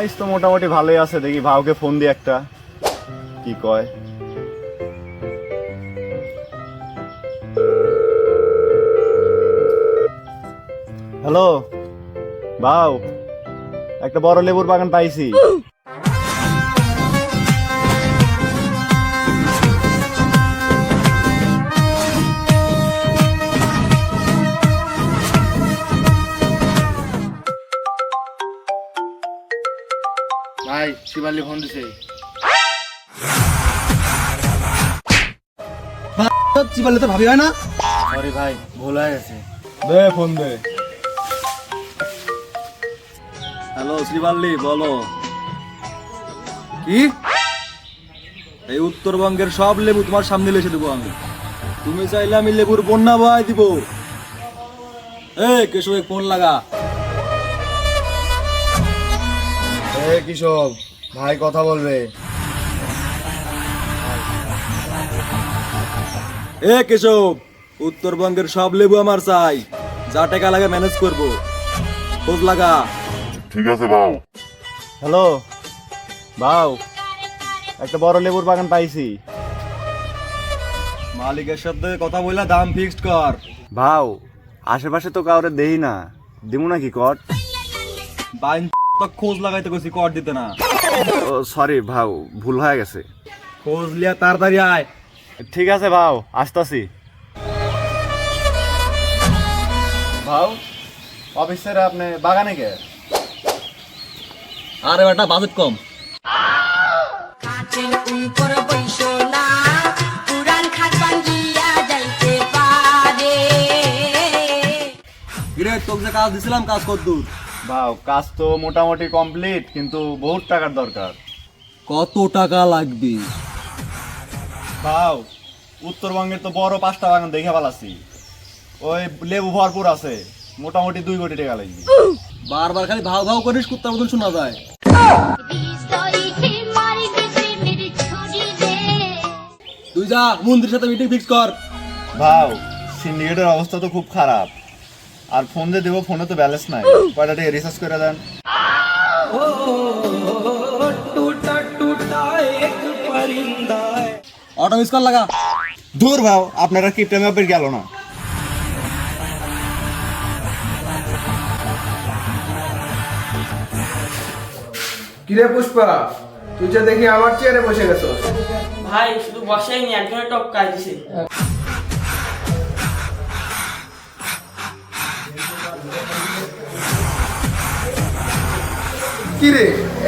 Size তো মোটামুটি ভালোই আছে। দেখি ভাউকে ফোন দিয়ে একটা। কি কয়। হ্যালো ভাউ, একটা বড় লেবুর বাগান পাইছি। ভাই শিবালি ফোন দিছে। তো ভাবি হয় না? সরি ভাই ভুল হয়ে গেছে। দে ফোন দে। হ্যালো শ্রীবাল্লি বলো। কি? এই উত্তরবঙ্গের সব লেবু তোমার সামনে এসে দেবো আমি। তুমি চাইলে আমি লেবুর বন্যা বহাই দিব। এ কেশব ফোন লাগা। এ কিশোর ভাই কথা বলবে। এ কেশব উত্তরবঙ্গের সব লেবু আমার চাই। যা টাকা লাগে ম্যানেজ করব। খোঁজ লাগা। ঠিক আছে বাউ। হ্যালো ভাও একটা বড় লেবুর বাগান পাইছি। মালিকের সাথে কথা বললে দাম ফিক্সড কর। ভাও আশেপাশে তো কাউরে দেই না। দিমু নাকি কট বাইন তো খোঁজ লাগাইতে কইছি কর দিতে না। সরি ভাও ভুল হয়ে গেছে। খোঁজ লিয়া তাড়াতাড়ি আয়। ঠিক আছে ভাও আসতাছি। ভাও অফিসের আপনি বাগানে কে আরে বেটা বাজেট কম। তোকে যে কাজ দিছিলাম কাজ কর দূর। ভাও কাজ তো মোটামুটি কমপ্লিট কিন্তু বহুত টাকার দরকার। কত টাকা লাগবে? ভাও উত্তরবঙ্গের তো বড় পাঁচটা বাগান দেখে পালাছি। ওই লেবু ভরপুর আছে মোটামুটি দুই কোটি টাকা লাগবে। বারবার খালি ভাও ভাও করিস কুত্তার মতন শোনা যায়। তুই যা মন্দিরের সাথে মিটিং ফিক্স কর। ভাও সিন্ডিকেটের অবস্থা তো খুব খারাপ। আর ফোন যে দেবো ফোনে তো ব্যালেন্স নাই। কয়টা টাকা রিচার্জ করে দেন? অটো মিস কর লাগা। দূর ভাও আপনারা কিপটে ম্যাপের গেল না। কিরে পুষ্পা তুই যে দেখি আমার চেয়ারে বসে গেছো। ভাই শুধু বসেই নি একজনের টপকায় দিছে। কিরে?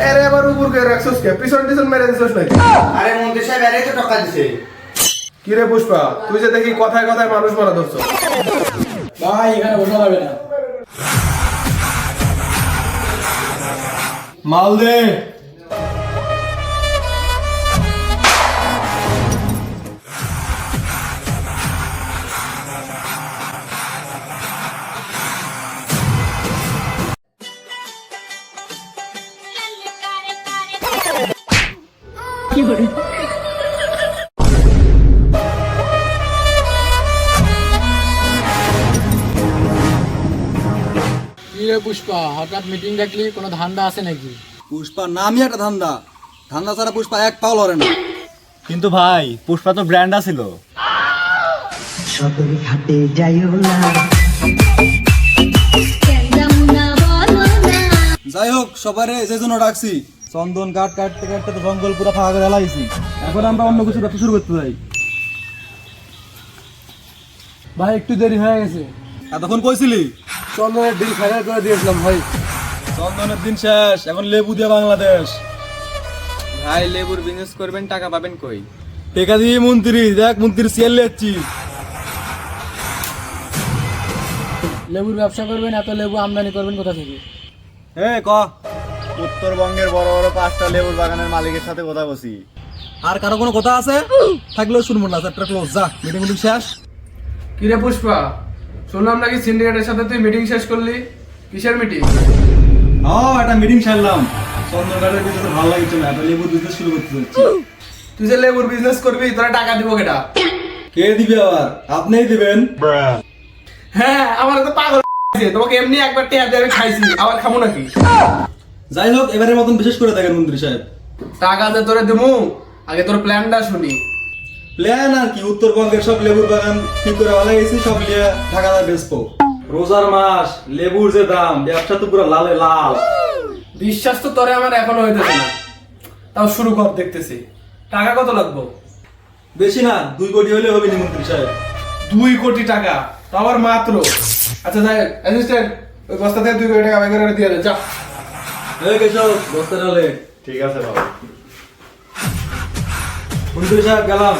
এর এবার উপর করে রাখছস কে? পিছন পিছন মেরে দিছস নাকি? আরে মন্ত্রী সাহেব এরাই তো টাকা দিছে। কিরে পুষ্পা তুই যে দেখি কথায় কথায় মানুষ মারা ধরছ ভাই এখানে বসা যাবে না। মাল দে কি রে পুষ্পা হঠাৎ মিটিং ডাকলি কোনো ধান্দা আছে নাকি? পুষ্পা নামই একটা ধান্দা। ধান্দা ছাড়া পুষ্পা এক পাও লড়ে না। কিন্তু ভাই পুষ্পা তো ব্র্যান্ড ছিল কেন না বলো না। যাই হোক সবারে যে জন্য ডাকছি চন্দন কাঠ কাটতে কাটতে তো জঙ্গল পুরো ফাঁকা করে লাগাইছি এখন আমরা অন্য কিছু ব্যবসা শুরু করতে চাই ভাই একটু দেরি হয়ে গেছে। এতক্ষণ কইছিলি? চন্দনের ডিল ফাইনাল করে দিয়েছিলাম ভাই। চন্দনের দিন শেষ এখন লেবু দিয়ে বাংলাদেশ। ভাই লেবুর বিজনেস করবেন টাকা পাবেন কই? টেকা দিয়ে মন্ত্রী দেখ মন্ত্রী সিয়াল লেচ্ছি লেবুর ব্যবসা করবেন এত লেবু আমদানি করবেন কোথা থেকে? এ ক? উত্তরবঙ্গের বড় বড় পাঁচটা লেবুর বাগানের মালিকের সাথে কথা বসি আর কারও কোনো কথা আছে? থাকলেও শুনব না চ্যাপ্টার ক্লোজ যা মিটিং মিটিং শেষ। কিরে পুষ্পা? শুনলাম নাকি সিন্ডিকেটের সাথে তুই মিটিং শেষ করলি? কিসের মিটিং ও একটা মিটিং সারলাম। কাঠের ভিতরে ভালো লাগছে না একটা লেবুর বিজনেস শুরু করতে যাচ্ছি। তুই যে লেবুর বিজনেস করবি তোরা টাকা দিব কেটা কে দিবে আবার? আপনিই দিবেন। হ্যাঁ আমার তো পাগল। তোমাকে এমনি একবার টেয়া দিয়ে আমি খাইছি আবার খাব নাকি? যাই হোক এবারের মতন বিশেষ করে দেখেন মন্ত্রী সাহেব। টাকা যে তোরে দিমু। আগে তোর প্ল্যানটা শুনি। প্ল্যান আর কি উত্তরবঙ্গের সব লেবুর বাগান ঠিক করে ভালো গেছি সব নিয়ে ঢাকা বেচবো। রোজার মাস লেবুর যে দাম ব্যবসা তো পুরো লালে লাল। বিশ্বাস তো তোরে আমার এখনও হইতেছে না। তাও শুরু কর দেখতেছি। টাকা কত লাগবো? বেশি না দুই কোটি হলে হবে নি মন্ত্রী সাহেব। দুই কোটি টাকা? তো আবার মাত্র। আচ্ছা যাই অ্যাসিস্ট্যান্ট ওই বস্তা থেকে দুই কোটি টাকা বের করে দিয়ে দে যা এই কেশব বস্তা ডালে ঠিক আছে বাবা। মন্ত্রী সাহেব গেলাম।